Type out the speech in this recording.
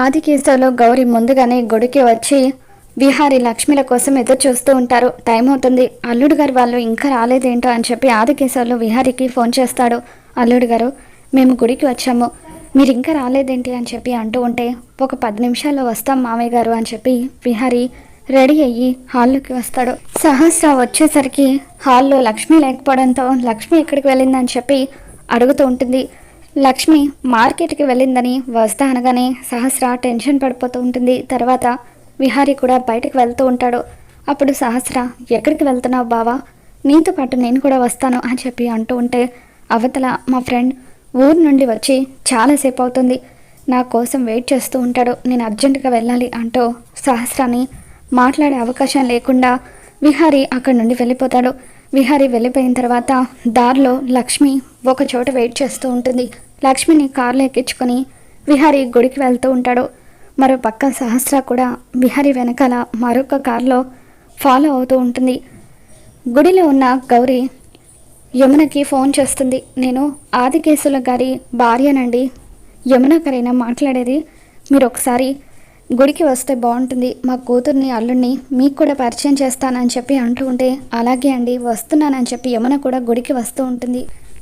ఆది కేసులో గౌరి ముందుగానే గుడికి వచ్చి విహారి లక్ష్మిల కోసం ఎదురు చూస్తూ ఉంటారు. టైం అవుతుంది. అల్లుడు గారు వాళ్ళు ఇంకా రాలేదేంటో అని చెప్పి ఆది కేసులో విహారికి ఫోన్ చేస్తాడు. అల్లుడు గారు మేము గుడికి వచ్చాము. మీరు ఇంకా రాలేదేంటి అని చెప్పి అంటూ ఉంటే ఒక పది నిమిషాల్లో వస్తాం మామయ్య గారు అని చెప్పి విహారి రెడీ అయ్యి హాల్లోకి వస్తాడు. సహస్ర వచ్చేసరికి హాల్లో లక్ష్మి లేకపోవడంతో లక్ష్మి ఎక్కడికి వెళ్ళిందని చెప్పి అడుగుతూ ఉంటుంది. లక్ష్మి మార్కెట్కి వెళ్ళిందని వస్తా అనగానే సహస్ర టెన్షన్ పడిపోతూ ఉంటుంది. తర్వాత విహారీ కూడా బయటకు వెళ్తూ ఉంటాడు. అప్పుడు సహస్ర ఎక్కడికి వెళ్తున్నావు బావా? నీతో పాటు నేను కూడా వస్తాను అని చెప్పి అంటూ ఉంటే అవతల మా ఫ్రెండ్ ఊరు నుండి వచ్చి చాలాసేపు అవుతుంది. నా కోసం వెయిట్ చేస్తూ ఉంటాడు. నేను అర్జెంటుగా వెళ్ళాలి అంటూ సహస్రాన్ని మాట్లాడే అవకాశం లేకుండా విహారీ అక్కడి నుండి వెళ్ళిపోతాడు. విహారీ వెళ్ళిపోయిన తర్వాత దారిలో లక్ష్మి ఒక చోట వెయిట్ చేస్తూ ఉంటుంది. లక్ష్మిని కార్లో ఎక్కించుకొని విహారి గుడికి వెళ్తూ ఉంటాడు. మరో పక్క సహస్ర కూడా విహారి వెనకాల మరొక కారులో ఫాలో అవుతూ ఉంటుంది. గుడిలో ఉన్న గౌరీ యమునకి ఫోన్ చేస్తుంది. నేను ఆదికేశుల గారి భార్యనండి. యమున గారైనా మాట్లాడేది? మీరు ఒకసారి గుడికి వస్తే బాగుంటుంది. మా కూతుర్ని అల్లుడిని మీకు కూడా పరిచయం చేస్తానని చెప్పి అంటూ ఉంటే అలాగే అండి వస్తున్నానని చెప్పి యమున కూడా గుడికి వస్తూ ఉంటుంది.